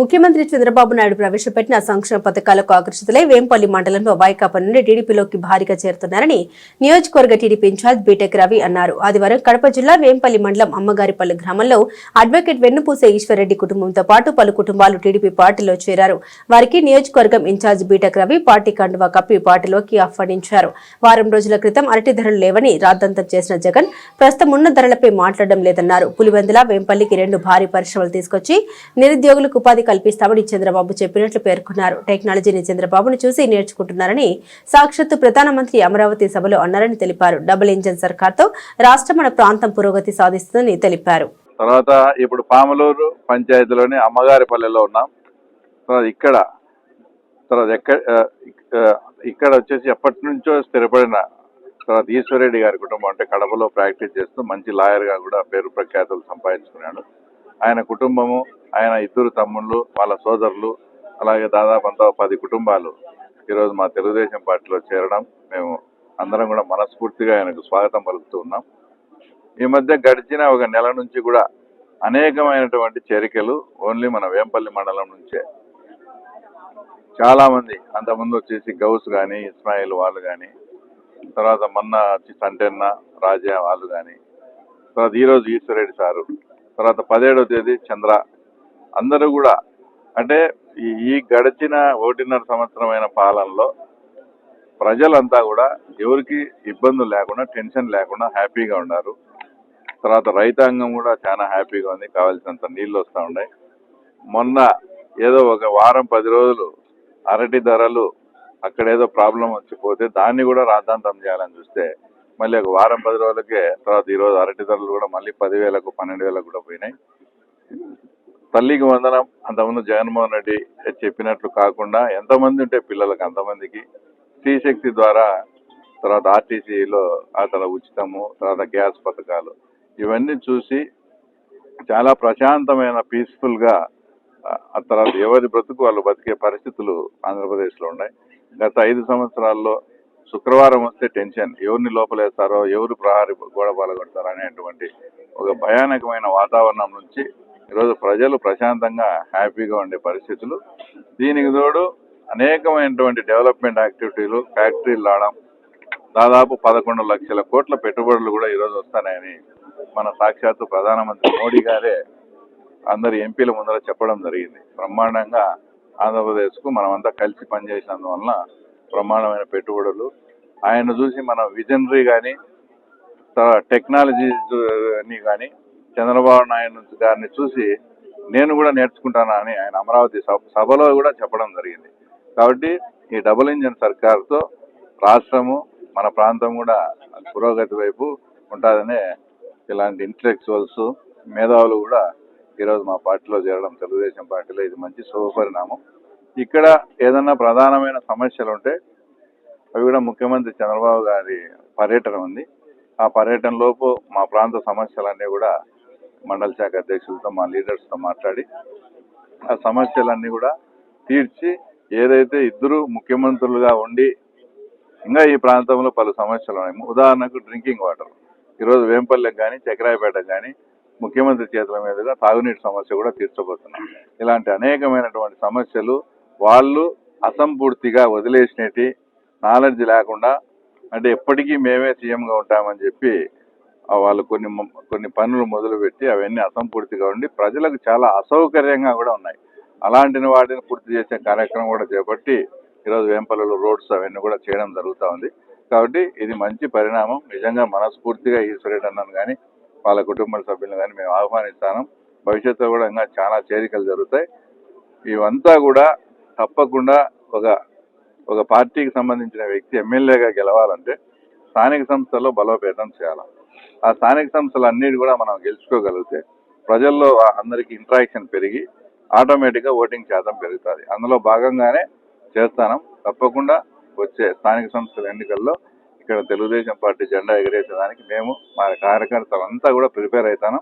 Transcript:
ముఖ్యమంత్రి చంద్రబాబు నాయుడు ప్రవేశపెట్టిన సంక్షేమ పథకాలకు ఆకర్షితులై వేంపల్లి మండలంలో వైకాపా నుండి టీడీపీలోకి భారీగా చేరుతున్నారని నియోజకవర్గ టీడీపీ ఇన్ఛార్జ్ బీటెక్ రవి అన్నారు. ఆదివారం కడప జిల్లా వేంపల్లి మండలం అమ్మగారిపల్లి గ్రామంలో అడ్వకేట్ వెన్నుపూసే ఈశ్వర్రెడ్డి కుటుంబంతో పాటు పలు కుటుంబాలు టీడీపీ పార్టీలో చేరారు. వారికి నియోజకవర్గం ఇన్ఛార్జ్ బీటెక్ రవి పార్టీ కండువా కప్పి పార్టీలోకి ఆహ్వానించారు. వారం రోజుల క్రితం అరటి ధరలు లేవని రాద్దంతం చేసిన జగన్ ప్రస్తుతం ఉన్న ధరలపై మాట్లాడడం లేదన్నారు. పులివెందుల వేంపల్లికి రెండు భారీ పరిశ్రమలు తీసుకొచ్చి నిరుద్యోగులకు ఉపాధి కల్పిస్తామని చంద్రబాబు చెప్పినట్లు పేర్కొన్నారు. టెక్నాలజీని చంద్రబాబును చూసి నేర్చుకుంటున్నారని సాక్షాత్తు ప్రధానమంత్రి అమరావతి సభలో అన్నారని తెలిపారు. డబుల్ ఇంజన్ సర్కార్తో రాష్ట్రం మన ప్రాంతం పురోగతి సాధిస్తుందని తెలిపారు. తర్వాత ఇప్పుడు పామలూరు పంచాయతీలోని అమ్మగారిపల్లెలో ఉన్నాం. తర్వాత ఇక్కడ తర్వాత ఎక్కడ ఇక్కడ వచ్చేసి ఎప్పటి నుంచో స్థిరపడిన తర్వాత ఈశ్వరెడ్డి గారి కుటుంబం అంటే కడపలో ప్రాక్టీస్ చేస్తూ మంచి లాయర్గా కూడా పేరు ప్రఖ్యాతులు సంపాదించుకున్నాడు. ఆయన కుటుంబము ఆయన ఇద్దరు తమ్ముళ్ళు వాళ్ళ సోదరులు అలాగే దాదాపు అంతా పది కుటుంబాలు ఈరోజు మా తెలుగుదేశం పార్టీలో చేరడం మేము అందరం కూడా మనస్ఫూర్తిగా ఆయనకు స్వాగతం పలుకుతూ ఉన్నాం. ఈ మధ్య గడిచిన ఒక నెల నుంచి కూడా అనేకమైనటువంటి చేరికలు ఓన్లీ మన వేంపల్లి మండలం నుంచే. చాలా మంది అంతకుముందు వచ్చేసి గౌస్ కానీ ఇస్మాయిల్ వాళ్ళు కానీ తర్వాత మొన్న వచ్చి సంటెన్న రాజా వాళ్ళు కానీ తర్వాత ఈరోజు ఈశ్వరెడ్డి సారు తర్వాత పదిహేడవ తేదీ చంద్ర అందరూ కూడా అంటే ఈ గడిచిన ఒకటిన్నర సంవత్సరమైన పాలనలో ప్రజలంతా కూడా ఎవరికి ఇబ్బందులు లేకుండా టెన్షన్ లేకుండా హ్యాపీగా ఉన్నారు. తర్వాత రైతాంగం కూడా చాలా హ్యాపీగా ఉంది కావాల్సినంత నీళ్ళు వస్తూ ఉన్నాయి. మొన్న ఏదో ఒక వారం పది రోజులు అరటి ధరలు అక్కడ ఏదో ప్రాబ్లం వచ్చిపోతే దాన్ని కూడా రాద్ధాంతం చేయాలని చూస్తే మళ్ళీ ఒక వారం పది రోజులకే తర్వాత ఈరోజు అరటి ధరలు కూడా మళ్ళీ పదివేలకు పన్నెండు వేలకు కూడా పోయినాయి. తల్లికి వందనం అంతకుముందు జగన్మోహన్ రెడ్డి చెప్పినట్లు కాకుండా ఎంతమంది ఉంటే పిల్లలకు అంతమందికి శక్తి ద్వారా తర్వాత ఆర్టీసీలో ఆ తర్వాత ఉచితము తర్వాత గ్యాస్ పథకాలు ఇవన్నీ చూసి చాలా ప్రశాంతమైన పీస్ఫుల్గా ఆ- తర్వాత ఎవరి బ్రతుకు వాళ్ళు బతికే పరిస్థితులు ఆంధ్రప్రదేశ్లో ఉన్నాయి. గత ఐదు సంవత్సరాల్లో శుక్రవారం వస్తే టెన్షన్ ఎవరిని లోపలేస్తారో ఎవరు ప్రహారి గోడ పాల్గొడతారో అనేటువంటి ఒక భయానకమైన వాతావరణం నుంచి ఈరోజు ప్రజలు ప్రశాంతంగా హ్యాపీగా ఉండే పరిస్థితులు. దీనికి తోడు అనేకమైనటువంటి డెవలప్మెంట్ యాక్టివిటీలు ఫ్యాక్టరీలు రావడం దాదాపు పదకొండు లక్షల కోట్ల పెట్టుబడులు కూడా ఈరోజు వస్తాయని మన సాక్షాత్తు ప్రధానమంత్రి మోడీ గారే అందరు ఎంపీల ముందర చెప్పడం జరిగింది. బ్రహ్మాండంగా ఆంధ్రప్రదేశ్కు మనమంతా కలిసి పనిచేసినందువలన బ్రహ్మాండమైన పెట్టుబడులు. ఆయన చూసి మన విజనరీ కానీ టెక్నాలజీ కానీ చంద్రబాబు నాయుడు గారిని చూసి నేను కూడా నేర్చుకుంటానా అని ఆయన అమరావతి సభ- సభలో కూడా చెప్పడం జరిగింది. కాబట్టి ఈ డబుల్ ఇంజన్ సర్కార్తో రాష్ట్రము మన ప్రాంతం కూడా పురోగతి వైపు ఉంటుందనే ఇలాంటి ఇంటలెక్చువల్స్ మేధావులు కూడా ఈరోజు మా పార్టీలో చేరడం తెలుగుదేశం పార్టీలో ఇది మంచి శుభపరిణామం. ఇక్కడ ఏదన్నా ప్రధానమైన సమస్యలు ఉంటే అవి కూడా ముఖ్యమంత్రి చంద్రబాబు గారి పర్యటన ఉంది. ఆ పర్యటనలోపు మా ప్రాంత సమస్యలన్నీ కూడా మండల శాఖ అధ్యక్షులతో మా లీడర్స్తో మాట్లాడి ఆ సమస్యలన్నీ కూడా తీర్చి ఏదైతే ఇద్దరు ముఖ్యమంత్రులుగా ఉండి ఇంకా ఈ ప్రాంతంలో పలు సమస్యలు ఉన్నాయి. ఉదాహరణకు డ్రింకింగ్ వాటర్. ఈరోజు వేంపల్లెకి కానీ చక్రాయపేటకు కానీ ముఖ్యమంత్రి చేతుల మీదుగా తాగునీటి సమస్య కూడా తీర్చబోతున్నాం. ఇలాంటి అనేకమైనటువంటి సమస్యలు వాళ్ళు అసంపూర్తిగా వదిలేసినటి నాలెడ్జ్ లేకుండా అంటే ఎప్పటికీ మేమే సీఎంగా ఉంటామని చెప్పి వాళ్ళు కొన్ని కొన్ని పనులు మొదలుపెట్టి అవన్నీ అసంపూర్తిగా ఉండి ప్రజలకు చాలా అసౌకర్యంగా కూడా ఉన్నాయి. అలాంటి వాటిని పూర్తి చేసే కార్యక్రమం కూడా చేపట్టి ఈరోజు వేంపల్లిలో రోడ్స్ అవన్నీ కూడా చేయడం జరుగుతూ ఉంది. కాబట్టి ఇది మంచి పరిణామం. నిజంగా మనస్ఫూర్తిగా ఈశ్వరెడ్డి కానీ వాళ్ళ కుటుంబ సభ్యులను కానీ మేము ఆహ్వానిస్తాను. భవిష్యత్తులో కూడా ఇంకా చాలా చేరికలు జరుగుతాయి. ఇవంతా కూడా తప్పకుండా ఒక ఒక పార్టీకి సంబంధించిన వ్యక్తి ఎమ్మెల్యేగా గెలవాలంటే స్థానిక సంస్థల్లో బలోపేతం చేయాలి? ఆ స్థానిక సంస్థలు అన్నిటి కూడా మనం గెలుచుకోగలిగితే ప్రజల్లో అందరికీ ఇంట్రాక్షన్ పెరిగి ఆటోమేటిక్గా ఓటింగ్ శాతం పెరుగుతుంది. అందులో భాగంగానే చేస్తాను. తప్పకుండా వచ్చే స్థానిక సంస్థల ఎన్నికల్లో ఇక్కడ తెలుగుదేశం పార్టీ జెండా ఎగరేసేదానికి మేము మా కార్యకర్తలంతా కూడా ప్రిపేర్ అవుతాను